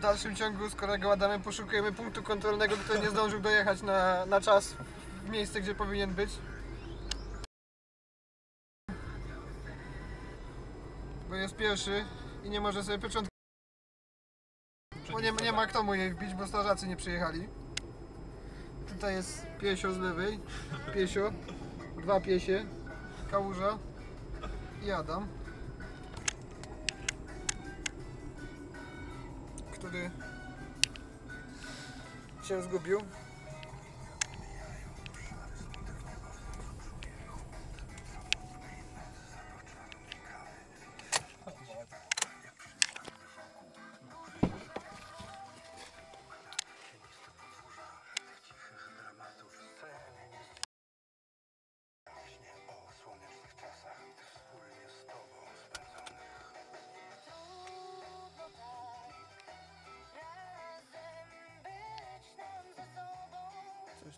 W dalszym ciągu z kolegą Adamem poszukujemy punktu kontrolnego, który nie zdążył dojechać na, na czas w miejsce, gdzie powinien być. Bo jest pierwszy i nie może sobie pieczątki. Bo nie, nie ma kto mu jej wbić, bo strażacy nie przyjechali. Tutaj jest piesio z lewej, piesio, dwa piesie, kałuża i Adam. Który się zgubił.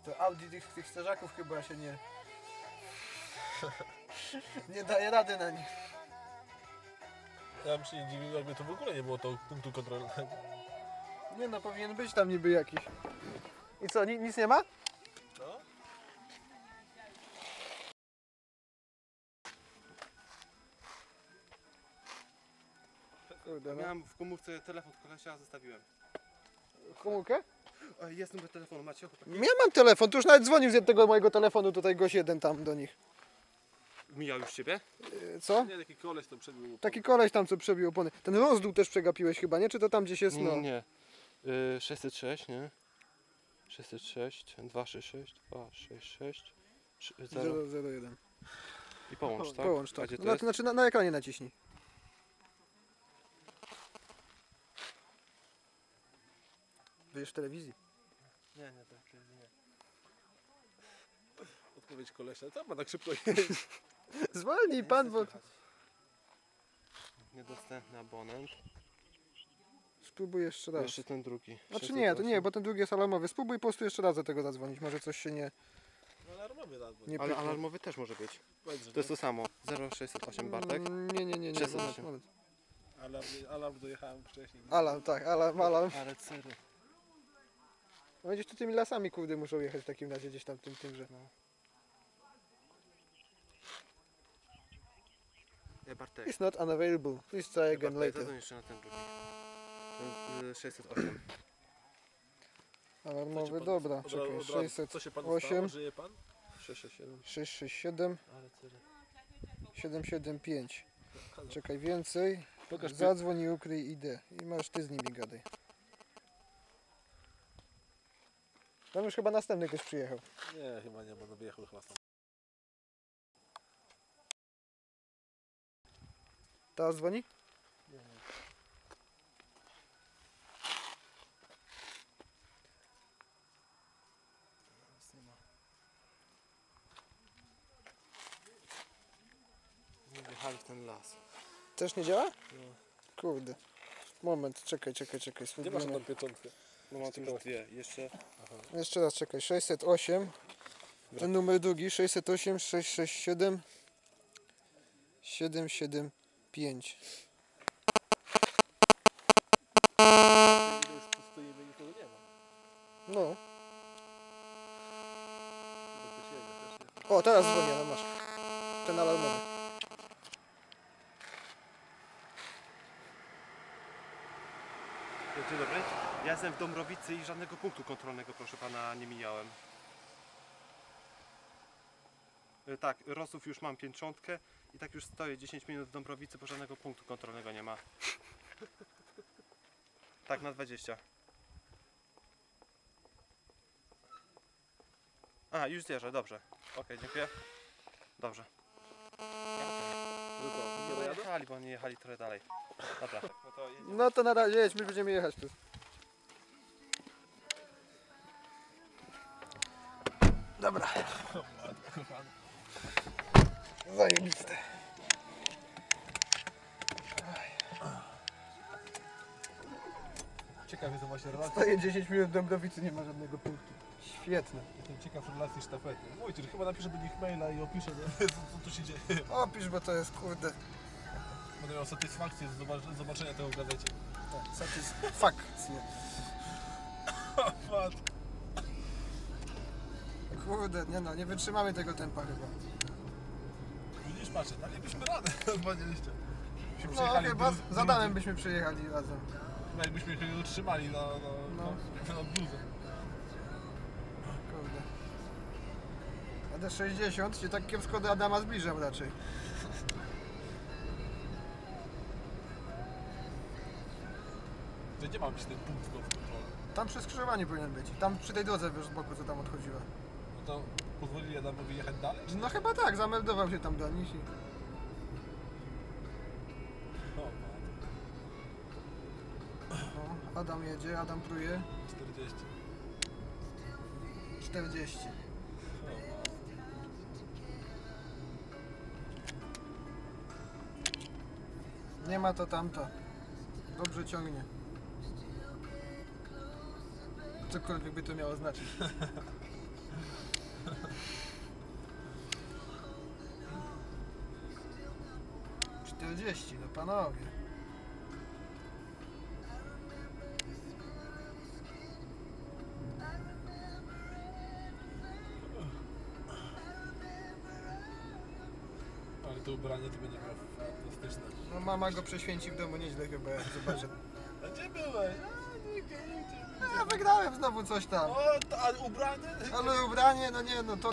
To Audi tych, tych strażaków chyba się nie... nie daje rady na nich. Ja bym się nie dziwił, jakby to w ogóle nie było to punktu kontrolnego. Nie no, powinien być tam niby jakiś. I co, ni- nic nie ma? No. Kurde, no. Miałem w komórce telefon od kolesia, zostawiłem. Komórkę? O, jest numer telefonu, macie chłopaki? Ja mam telefon, tu już nawet dzwonił z tego mojego telefonu tutaj gość jeden tam do nich. Mijał już ciebie? E, Co? Nie, taki koleś to przebił. Taki koleś tam co przebił opony. Ten rozdół też przegapiłeś chyba, nie? Czy to tam gdzieś jest, Nie, no? nie, nie. Y, 606, nie? 606, 266, 266, 0 001. i połącz, tak? Połącz A tak. gdzie to Na, jest? znaczy na, na ekranie naciśnij. Wyjesz w telewizji. Nie, nie, tak, nie. Odpowiedź kolesia. Co ma tak szybko jeść? Zwolnij pan, bo... Niedostępny abonent. Spróbuj jeszcze raz. Jeszcze ten drugi. Znaczy nie, to nie, bo ten drugi jest alarmowy. Spróbuj po prostu jeszcze raz do tego zadzwonić. Może coś się nie, No alarmowy nie Ale alarmowy też może być. Powiedz, że To jest to samo. 0608 Bartek. Mm, Nie, nie, nie, nie. Przesuń Moment, się. moment. alarm, alarm dojechałem wcześniej. Alarm, tak, alarm, alarm. Ale cyry. No gdzieś tu tymi lasami kurde muszą jechać w takim razie gdzieś tam tym, tymże. Nie, Bartek. It's not unavailable. Please try again Bartek, later. zadzwoń jeszcze na ten drugi. Ten, y, 608. Alarmowy, dobra, Od, czekaj, od, razu, co się panu 608, stało? Żyje pan? 667. 667, Ale cyry. 775. Czekaj, więcej. Pokaż Zadzwoń i ukryj ID. I masz ty z nimi gadaj. Tam już chyba następny ktoś przyjechał. Nie, chyba nie, bo no wyjechał chyba sam. Teraz dzwoni? Nie wjechali w ten las. Też nie działa? Kurde. Moment, czekaj, czekaj, czekaj. Gdzie masz spróbujemy. tą pieczątkę? No mam już dwie. Jeszcze Jeszcze raz czekaj. 608. Ten numer drugi 608 667 775. Ile już tu stoimy i nikogo nie ma. No. O, teraz dzwonię, no masz. Ten alarmowy. Dzień dobry. Ja jestem w Dąbrowicy i żadnego punktu kontrolnego, proszę pana, nie mijałem. E, Tak, Rosów już mam pięćdziesiątkę i tak już stoję 10 minut w Dąbrowicy, bo żadnego punktu kontrolnego nie ma. Tak, na 20. A, już zjeżdżę, dobrze. Okej, dziękuję. Dobrze. No to, nie dojechali, bo nie jechali trochę dalej. Dobra. No to. No na razie my będziemy jechać tu. Dobra. Zajebiste. Ciekaw jestem właśnie relacji. Stoję 10 minut Dąbrowicy, nie ma żadnego punktu. Świetne. Jestem ciekaw relacji sztafety. Wojciech, chyba napiszę do nich maila i opiszę, co, co tu się dzieje. Opisz, bo to jest kurde Będę miał satysfakcję z zobac- zobaczenia tego w gazecie. Tak, satysfakcję. Mat. Kurde, nie no, nie wytrzymamy tego tempa chyba. Widzisz, patrzę, dalibyśmy radę na 20. Byśmy No chyba z Adamem drugim. byśmy przyjechali razem. Chyba jakbyśmy się utrzymali na, na, No. na, na bluzę. Kurde. A D60 się tak kiepsko do Adama zbliżam raczej. To gdzie ma być ten punkt kontroli? Tam przy skrzyżowaniu powinien być. Tam przy tej drodze wiesz z boku co tam odchodziła. To pozwolili Adamowi jechać dalej? Czy... No chyba tak, zameldował się tam do nich i... O, mat. No, Adam jedzie, Adam pruje. 40. 40. O, mat. Nie ma to tamto. Dobrze ciągnie. Cokolwiek by to miało znaczyć. Czterdzieści, no panowie. Ale to ubranie to będzie fantastyczne. No mama go prześwięci w domu nieźle chyba, jak zobaczy. A gdzie byłeś? Ja wygrałem znowu coś tam. O, to, a ubranie? Ale ubranie, no nie, no to